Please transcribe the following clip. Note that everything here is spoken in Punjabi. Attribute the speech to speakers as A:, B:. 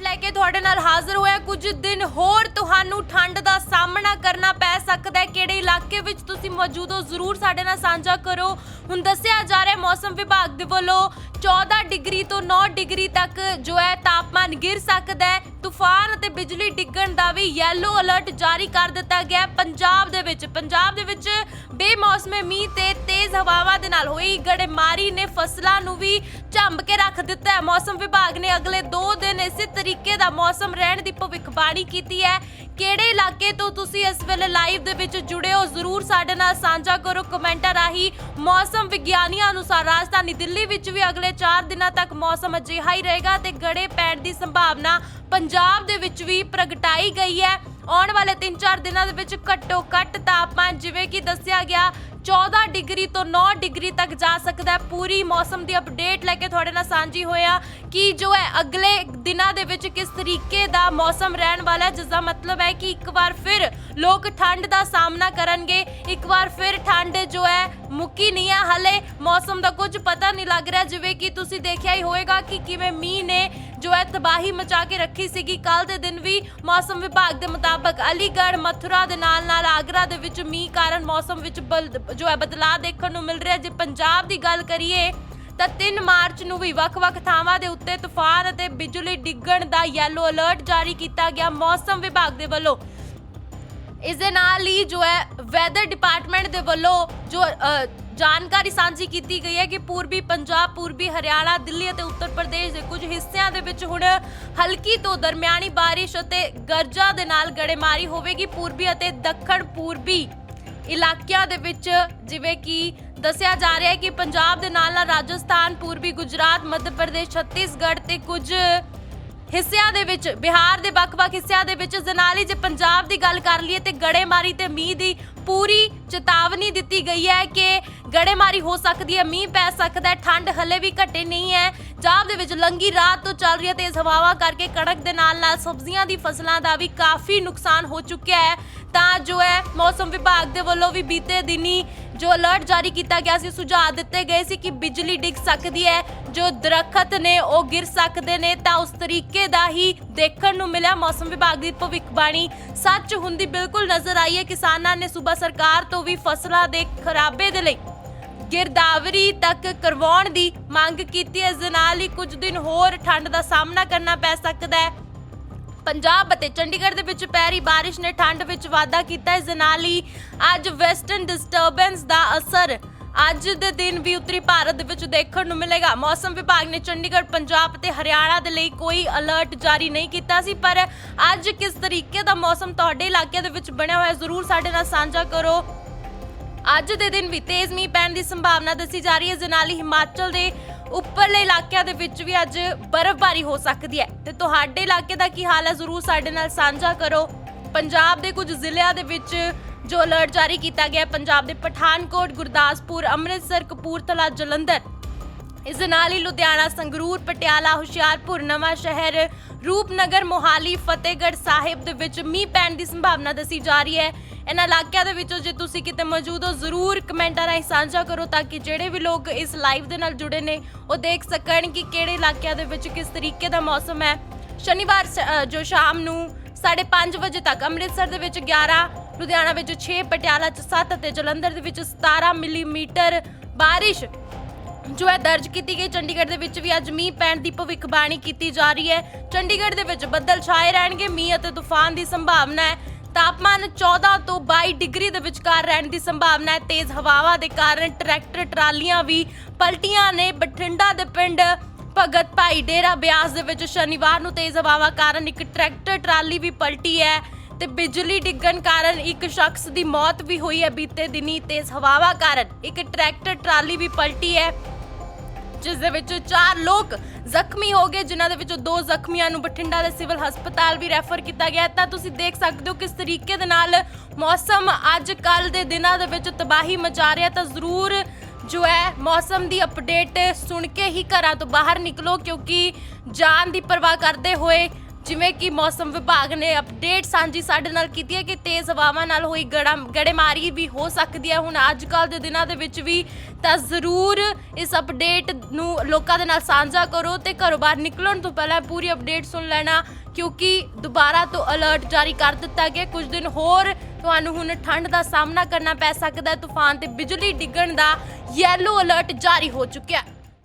A: ਅਪਡੇਟ ਲੈ ਕੇ ਤੁਹਾਡੇ ਨਾਲ ਹਾਜ਼ਰ ਹੋਇਆ। ਕੁਝ ਦਿਨ ਹੋਰ ਤੁਹਾਨੂੰ ਠੰਡ ਦਾ ਸਾਹਮਣਾ ਕਰਨਾ ਪੈ ਸਕਦਾ ਹੈ। ਕਿਹੜੇ ਇਲਾਕੇ ਵਿੱਚ ਤੁਸੀਂ ਮੌਜੂਦ ਹੋ, ਜ਼ਰੂਰ ਸਾਡੇ ਨਾਲ ਸਾਂਝਾ ਕਰੋ। ਹੁਣ ਦੱਸਿਆ ਜਾ ਰਿਹਾ ਮੌਸਮ ਵਿਭਾਗ ਦੇ ਵੱਲੋਂ 14 ਡਿਗਰੀ ਤੋਂ 9 ਡਿਗਰੀ ਤੱਕ ਜੋ ਹੈ ਤਾਪਮਾਨ ਗਿਰ ਸਕਦਾ ਹੈ। ਤੂਫਾਨ ਅਤੇ ਬਿਜਲੀ ਡਿੱਗਣ ਦਾ ਵੀ ਯੈਲੋ ਅਲਰਟ ਜਾਰੀ ਕਰ ਦਿੱਤਾ ਗਿਆ ਪੰਜਾਬ ਦੇ ਵਿੱਚ, ਪੰਜਾਬ ਦੇ ਵਿੱਚ ਬੇਮੌਸਮੇ ਮੀਂਹ ਤੇ ਤੇਜ਼ ਹਵਾਵਾਂ ਦੇ ਨਾਲ ਹੋਈ ਗੜੇਮਾਰੀ ਨੇ ਫਸਲਾਂ ਨੂੰ ਵੀ ਝੰਬ ਕੇ ਰੱਖ ਦਿੱਤਾ ਹੈ। ਮੌਸਮ ਵਿਭਾਗ ਨੇ ਅਗਲੇ 2 ਦਿਨ ਇਸੇ ਤਰੀਕੇ ਦਾ ਮੌਸਮ ਰਹਿਣ ਦੀ ਭਵਿੱਖਬਾਣੀ ਕੀਤੀ ਹੈ। ਕਿਹੜੇ ਇਲਾਕੇ ਤੋਂ ਤੁਸੀਂ ਇਸ ਵੇਲੇ ਲਾਈਵ ਦੇ ਵਿੱਚ ਜੁੜੇ ਹੋ? ਜ਼ਰੂਰ ਸਾਡੇ ਨਾਲ ਸਾਂਝਾ ਕਰੋ ਕਮੈਂਟਾਂ ਰਾਹੀਂ। ਮੌਸਮ ਵਿਗਿਆਨੀਆਂ ਅਨੁਸਾਰ ਰਾਜਧਾਨੀ ਦਿੱਲੀ ਵਿੱਚ ਵੀ ਅਗਲੇ 4 ਦਿਨਾਂ ਤੱਕ ਮੌਸਮ ਅਜਿਹਾ ਹੀ ਰਹੇਗਾ ਤੇ ਗੜੇ ਪੈਣ ਦੀ ਸੰਭਾਵਨਾ ਪੰਜਾਬ ਦੇ ਵਿੱਚ ਵੀ ਪ੍ਰਗਟਾਈ ਗਈ ਹੈ। ਆਉਣ ਵਾਲੇ 3-4 ਦਿਨਾਂ ਦੇ ਵਿੱਚ ਘੱਟੋ ਘੱਟ ਤਾਪਮਾਨ ਜਿਵੇਂ ਕਿ ਦੱਸਿਆ ਗਿਆ 14 ਡਿਗਰੀ ਤੋਂ 9 ਡਿਗਰੀ ਤੱਕ ਜਾ ਸਕਦਾ ਹੈ। ਪੂਰੀ ਮੌਸਮ ਦੀ ਅਪਡੇਟ ਲੈ ਕੇ ਤੁਹਾਡੇ ਨਾਲ ਸਾਂਝੀ ਹੋਇਆ ਕਿ ਜੋ ਹੈ ਅਗਲੇ ਦਿਨਾਂ ਦੇ ਵਿੱਚ ਕਿਸ ਤਰੀਕੇ ਦਾ ਮੌਸਮ ਰਹਿਣ ਵਾਲਾ ਜਿਸ ਦਾ ਮਤਲਬ ਹੈ ਕਿ ਇੱਕ ਵਾਰ ਫਿਰ ਲੋਕ ਠੰਡ ਦਾ ਸਾਹਮਣਾ ਕਰਨਗੇ। ਇੱਕ ਵਾਰ ਫਿਰ ਠੰਡ ਜੋ ਹੈ ਮੁੱਕੀ ਨਹੀਂ ਹੈ। ਹਲੇ ਮੌਸਮ ਦਾ ਕੁਝ ਪਤਾ ਨਹੀਂ ਲੱਗ ਰਿਹਾ, ਜਿਵੇਂ ਕਿ ਤੁਸੀਂ ਦੇਖਿਆ ਹੀ ਹੋਵੇਗਾ ਕਿ ਕਿਵੇਂ ਮੀਂਹ ਨੇ ਜੋ ਹੈ ਤਬਾਹੀ ਮਚਾ ਕੇ ਰੱਖੀ ਸੀਗੀ ਕੱਲ ਦੇ ਦਿਨ ਵੀ ਮੌਸਮ ਵਿਭਾਗ ਦੇ ਮੁਤਾਬਕ ਅਲੀਗੜ੍ਹ, ਮਥੁਰਾ ਦੇ ਨਾਲ ਨਾਲ ਆਗਰਾ ਦੇ ਵਿੱਚ ਮੀਂਹ ਕਾਰਨ ਮੌਸਮ ਵਿੱਚ ਬਲ- ਜੋ ਹੈ ਬਦਲਾਅ ਦੇਖਣ ਨੂੰ ਮਿਲ ਰਿਹਾ। ਜੇ ਪੰਜਾਬ ਦੀ ਗੱਲ ਕਰੀਏ, ਤਾਂ 3 ਮਾਰਚ ਨੂੰ ਵੀ ਵੱਖ-ਵੱਖ ਥਾਵਾਂ ਦੇ ਉੱਤੇ ਤੂਫਾਨ ਅਤੇ ਬਿਜਲੀ ਡਿੱਗਣ ਦਾ ਯੈਲੋ ਅਲਰਟ ਜਾਰੀ ਕੀਤਾ ਗਿਆ ਮੌਸਮ ਵਿਭਾਗ ਦੇ ਵੱਲੋਂ। ਇਸ ਦੇ ਨਾਲ ਹੀ ਜੋ ਹੈ ਵੈਦਰ ਡਿਪਾਰਟਮੈਂਟ ਦੇ ਵੱਲੋਂ ਜੋ ਜਾਣਕਾਰੀ ਸਾਂਝੀ ਕੀਤੀ ਗਈ ਹੈ ਕਿ ਪੂਰਬੀ ਪੰਜਾਬ, ਪੂਰਬੀ ਹਰਿਆਣਾ, ਦਿੱਲੀ ਅਤੇ ਉੱਤਰ ਪ੍ਰਦੇਸ਼ ਦੇ ਕੁਝ ਹਿੱਸਿਆਂ ਦੇ ਵਿੱਚ ਹੁਣ ਹਲਕੀ ਤੋਂ ਦਰਮਿਆਨੀ ਬਾਰਿਸ਼ ਅਤੇ ਗਰਜਾ ਦੇ ਨਾਲ ਗੜੇਮਾਰੀ ਹੋਵੇਗੀ। ਪੂਰਬੀ ਅਤੇ ਦੱਖਣ ਪੂਰਬੀ ਇਲਾਕਿਆਂ ਦੇ ਵਿੱਚ ਜਿਵੇਂ ਕਿ ਦੱਸਿਆ ਜਾ ਰਿਹਾ ਹੈ ਕਿ ਪੰਜਾਬ ਦੇ ਨਾਲ ਨਾਲ ਰਾਜਸਥਾਨ, ਪੂਰਬੀ ਗੁਜਰਾਤ, ਮੱਧ ਪ੍ਰਦੇਸ਼, ਛੱਤੀਸਗੜ੍ਹ ਤੇ ਕੁਝ ਹਿੱਸਿਆਂ ਦੇ ਵਿੱਚ, ਬਿਹਾਰ ਦੇ ਵੱਖ-ਵੱਖ ਹਿੱਸਿਆਂ ਦੇ ਵਿੱਚ ਜ਼ਨਾਲੀ ਜੇ ਪੰਜਾਬ ਦੀ ਗੱਲ ਕਰ ਲਈਏ ਤੇ ਗੜੇਮਾਰੀ ਤੇ ਮੀਂਹ ਦੀ ਪੂਰੀ ਚੇਤਾਵਨੀ ਦਿੱਤੀ ਗਈ ਹੈ ਕਿ ਗੜੇਮਾਰੀ ਹੋ ਸਕਦੀ ਹੈ, ਮੀਂਹ ਪੈ ਸਕਦਾ ਹੈ, ਠੰਡ ਹਲੇ ਵੀ ਘਟੇ ਨਹੀਂ ਹੈ। ਪੰਜਾਬ ਦੇ ਵਿੱਚ ਲੰਗੀ ਰਾਤ ਤੋਂ ਚੱਲ ਰਹੀ ਹੈ ਤੇਜ਼ ਹਵਾਵਾਂ ਕਰਕੇ ਕਣਕ ਦੇ ਨਾਲ-ਨਾਲ ਸਬਜ਼ੀਆਂ ਦੀ ਫਸਲਾਂ ਦਾ ਵੀ ਕਾਫੀ ਨੁਕਸਾਨ ਹੋ ਚੁੱਕਿਆ ਹੈ। ਤਾਂ ਜੋ ਹੈ, ਮੌਸਮ ਵਿਭਾਗ ਦੇ ਵੱਲੋਂ ਵੀ ਬੀਤੇ ਦਿਨੀ ਜੋ ਅਲਰਟ ਜਾਰੀ ਕੀਤਾ ਗਿਆ ਸੀ, ਸੁਝਾਅ ਦਿੱਤੇ ਗਏ ਸੀ ਕਿ ਬਿਜਲੀ ਡਿੱਗ ਸਕਦੀ ਹੈ, ਜੋ ਦਰਖਤ ਨੇ ਉਹ ਗਿਰ ਸਕਦੇ ਨੇ, ਤਾਂ ਉਸ ਤਰੀਕੇ ਦਾ ਹੀ ਦੇਖਣ ਨੂੰ ਮਿਲਿਆ ਮੌਸਮ ਵਿਭਾਗ ਦੀ ਭਵਿੱਖਬਾਣੀ। ਸੱਚ ਹੁੰਦੀ ਬਿਲਕੁਲ ਨਜ਼ਰ ਆਈ ਹੈ, ਕਿਸਾਨਾਂ ਨੇ ਸੂਬਾ ਸਰਕਾਰ ਤੋਂ ਵੀ ਫਸਲਾਂ ਦੇ ਖਰਾਬੇ ਦੇ ਲਈ ਗਿਰਦਾਵਰੀ ਤੱਕ ਕਰਵਾਉਣ ਦੀ ਮੰਗ ਕੀਤੀ ਹੈ। ਇਸ ਦੇ ਨਾਲ ਹੀ ਕੁਝ ਦਿਨ ਹੋਰ ਠੰਡ ਦਾ ਸਾਹਮਣਾ ਕਰਨਾ ਪੈ ਸਕਦਾ ਹੈ। ਪੰਜਾਬ ਅਤੇ ਚੰਡੀਗੜ੍ਹ ਦੇ ਵਿੱਚ ਪੈ ਰਹੀ ਬਾਰਿਸ਼ ਨੇ ਠੰਡ ਵਿੱਚ ਵਾਧਾ ਕੀਤਾ। ਇਸ ਦੇ ਨਾਲ ਹੀ ਅੱਜ ਵੈਸਟਰਨ ਡਿਸਟਰਬੈਂਸ ਦਾ ਅਸਰ ਅੱਜ ਦੇ ਦਿਨ ਵੀ ਉੱਤਰੀ ਭਾਰਤ ਦੇ ਵਿੱਚ ਦੇਖਣ ਨੂੰ ਮਿਲੇਗਾ। ਮੌਸਮ ਵਿਭਾਗ ਨੇ ਚੰਡੀਗੜ੍ਹ, ਪੰਜਾਬ ਤੇ ਹਰਿਆਣਾ ਦੇ ਲਈ ਕੋਈ ਅਲਰਟ ਜਾਰੀ ਨਹੀਂ ਕੀਤਾ ਸੀ, ਪਰ ਅੱਜ ਕਿਸ ਤਰੀਕੇ ਦਾ ਮੌਸਮ ਤੁਹਾਡੇ ਇਲਾਕੇ ਦੇ ਵਿੱਚ ਬਣਿਆ ਹੋਇਆ ਜ਼ਰੂਰ ਸਾਡੇ ਨਾਲ ਸਾਂਝਾ ਕਰੋ। ਅੱਜ ਦੇ ਦਿਨ ਵੀ ਤੇਜ਼ ਮੀਂਹ ਪੈਣ ਦੀ ਸੰਭਾਵਨਾ ਦੱਸੀ ਜਾ ਰਹੀ ਹੈ। ਇਸ ਦੇ ਨਾਲ ਹੀ ਹਿਮਾਚਲ ਦੇ ਉੱਪਰਲੇ ਇਲਾਕਿਆਂ ਦੇ ਵਿੱਚ ਵੀ ਅੱਜ ਬਰਫ਼ਬਾਰੀ ਹੋ ਸਕਦੀ ਹੈ। ਤੇ ਤੁਹਾਡੇ ਇਲਾਕੇ ਦਾ ਕੀ ਹਾਲ ਹੈ? ਜ਼ਰੂਰ ਸਾਡੇ ਨਾਲ ਸਾਂਝਾ ਕਰੋ। ਪੰਜਾਬ ਦੇ ਕੁਝ ਜ਼ਿਲ੍ਹਿਆਂ ਦੇ ਵਿੱਚ ਜੋ ਅਲਰਟ ਜਾਰੀ ਕੀਤਾ ਗਿਆ ਹੈ। ਪੰਜਾਬ ਦੇ ਪਠਾਨਕੋਟ, ਗੁਰਦਾਸਪੁਰ, ਅੰਮ੍ਰਿਤਸਰ, ਕਪੂਰਥਲਾ, ਜਲੰਧਰ ਇਸ ਦੇ ਨਾਲ ਹੀ ਲੁਧਿਆਣਾ, ਸੰਗਰੂਰ, ਪਟਿਆਲਾ, ਹੁਸ਼ਿਆਰਪੁਰ, ਨਵਾਂ ਸ਼ਹਿਰ, ਰੂਪਨਗਰ, ਮੋਹਾਲੀ, ਫਤਿਹਗੜ੍ਹ ਸਾਹਿਬ ਦੇ ਵਿੱਚ ਮੀਂਹ ਪੈਣ ਦੀ ਸੰਭਾਵਨਾ ਦੱਸੀ ਜਾ ਰਹੀ ਹੈ। ਇਹਨਾਂ ਇਲਾਕਿਆਂ ਦੇ ਵਿੱਚੋਂ ਜੇ ਤੁਸੀਂ ਕਿਤੇ ਮੌਜੂਦ ਹੋ, ਜ਼ਰੂਰ ਕਮੈਂਟਾਂ ਰਾਹੀਂ ਸਾਂਝਾ ਕਰੋ ਤਾਂ ਕਿ ਜਿਹੜੇ ਵੀ ਲੋਕ ਇਸ ਲਾਈਵ ਦੇ ਨਾਲ ਜੁੜੇ ਨੇ, ਉਹ ਦੇਖ ਸਕਣ ਕਿ ਕਿਹੜੇ ਇਲਾਕਿਆਂ ਦੇ ਵਿੱਚ ਕਿਸ ਤਰੀਕੇ ਦਾ ਮੌਸਮ ਹੈ। ਸ਼ਨੀਵਾਰ ਸ- ਜੋ ਸ਼ਾਮ ਨੂੰ 5:30 ਵਜੇ ਤੱਕ ਅੰਮ੍ਰਿਤਸਰ ਦੇ ਵਿੱਚ 11 ਲੁਧਿਆਣਾ ਵਿੱਚ 6 ਪਟਿਆਲਾ ਚ 7 ਅਤੇ ਜਲੰਧਰ ਦੇ ਵਿੱਚ 17 ਮਿਲੀਮੀਟਰ ਬਾਰਿਸ਼ ਜੋ ਹੈ ਦਰਜ ਕੀਤੀ ਗਈ, ਚੰਡੀਗੜ੍ਹ ਦੇ ਵਿੱਚ ਵੀ ਅੱਜ ਮੀਂਹ ਪੈਣ ਦੀ ਭਵਿੱਖਬਾਣੀ ਕੀਤੀ ਜਾ ਰਹੀ ਹੈ। ਚੰਡੀਗੜ੍ਹ ਦੇ ਵਿੱਚ ਬੱਦਲ ਛਾਏ ਰਹਿਣਗੇ, ਮੀਂਹ ਅਤੇ ਤੂਫਾਨ ਦੀ ਸੰਭਾਵਨਾ ਹੈ। ਤਾਪਮਾਨ 14 ਤੋਂ 22 ਡਿਗਰੀ ਦੇ ਵਿਚਕਾਰ ਰਹਿਣ ਦੀ ਸੰਭਾਵਨਾ ਹੈ। ਤੇਜ਼ ਹਵਾਵਾਂ ਦੇ ਕਾਰਨ ਟਰੈਕਟਰ, ਟਰਾਲੀਆਂ ਵੀ ਪਲਟੀਆਂ ਨੇ। ਬਠਿੰਡਾ ਦੇ ਪਿੰਡ ਭਗਤ ਭਾਈ ਡੇਰਾ ਬਿਆਸ ਦੇ ਵਿੱਚ ਸ਼ਨੀਵਾਰ ਨੂੰ ਤੇਜ਼ ਹਵਾਵਾਂ ਕਾਰਨ ਇੱਕ ਟਰੈਕਟਰ, ਟਰਾਲੀ ਵੀ ਪਲਟੀ ਹੈ ਤੇ ਬਿਜਲੀ ਡਿੱਗਣ ਕਾਰਨ ਇੱਕ ਸ਼ਖਸ ਦੀ ਮੌਤ ਵੀ ਹੋਈ ਹੈ ਬੀਤੇ ਦਿਨੀ ਤੇਜ਼ ਹਵਾਵਾਂ ਕਾਰਨ। ਇੱਕ ਟਰੈਕਟਰ, ਟਰਾਲੀ ਵੀ ਪਲਟੀ ਹੈ। ਜਿਸ ਦੇ ਵਿੱਚ ਚਾਰ ਲੋਕ ਜ਼ਖਮੀ ਹੋ ਗਏ, ਜਿਨ੍ਹਾਂ ਦੇ ਵਿੱਚੋਂ ਦੋ ਜ਼ਖਮੀਆਂ ਨੂੰ ਬਠਿੰਡਾ ਦੇ ਸਿਵਲ ਹਸਪਤਾਲ ਵੀ ਰੈਫਰ ਕੀਤਾ ਗਿਆ ਤਾਂ ਤੁਸੀਂ ਦੇਖ ਸਕਦੇ ਹੋ ਕਿਸ ਤਰੀਕੇ ਦੇ ਨਾਲ ਮੌਸਮ ਅੱਜ ਕੱਲ ਦੇ ਦਿਨਾਂ ਦੇ ਵਿੱਚ ਤਬਾਹੀ ਮਚਾ ਰਿਹਾ ਤਾਂ ਜ਼ਰੂਰ ਜੋ ਹੈ, ਮੌਸਮ ਦੀ ਅਪਡੇਟ ਸੁਣ ਕੇ ਹੀ ਘਰਾਂ ਤੋਂ ਬਾਹਰ ਨਿਕਲੋ, ਕਿਉਂਕਿ ਜਾਨ ਦੀ ਪਰਵਾਹ ਕਰਦੇ ਹੋਏ ਜਿਵੇਂ ਕਿ ਮੌਸਮ ਵਿਭਾਗ ਨੇ ਅਪਡੇਟ ਸਾਂਝੀ ਸਾਡੇ ਨਾਲ ਕੀਤੀ ਹੈ ਕਿ ਤੇਜ਼ ਹਵਾਵਾਂ ਨਾਲ ਹੋਈ ਗੜਾ ਗੜੇਮਾਰੀ ਵੀ ਹੋ ਸਕਦੀ ਹੈ। ਹੁਣ ਅੱਜ ਕੱਲ ਦੇ ਦਿਨਾਂ ਦੇ ਵਿੱਚ ਵੀ ਤਾਂ ਜ਼ਰੂਰ ਇਸ ਅਪਡੇਟ ਨੂੰ ਲੋਕਾਂ ਦੇ ਨਾਲ ਸਾਂਝਾ ਕਰੋ ਤੇ ਘਰੋਂ ਬਾਹਰ ਨਿਕਲਣ ਤੋਂ ਪਹਿਲਾਂ ਪੂਰੀ ਅਪਡੇਟ ਸੁਣ ਲੈਣਾ, ਕਿਉਂਕਿ ਦੁਬਾਰਾ ਤੋਂ ਅਲਰਟ ਜਾਰੀ ਕਰ ਦਿੱਤਾ ਗਿਆ। ਕੁਝ ਦਿਨ ਹੋਰ ਤੁਹਾਨੂੰ ਹੁਣ ਠੰਡ ਦਾ ਸਾਹਮਣਾ ਕਰਨਾ ਪੈ ਸਕਦਾ ਹੈ। ਤੂਫਾਨ ਤੇ ਬਿਜਲੀ ਡਿੱਗਣ ਦਾ ਯੈਲੋ ਅਲਰਟ ਜਾਰੀ ਹੋ ਚੁੱਕਿਆ।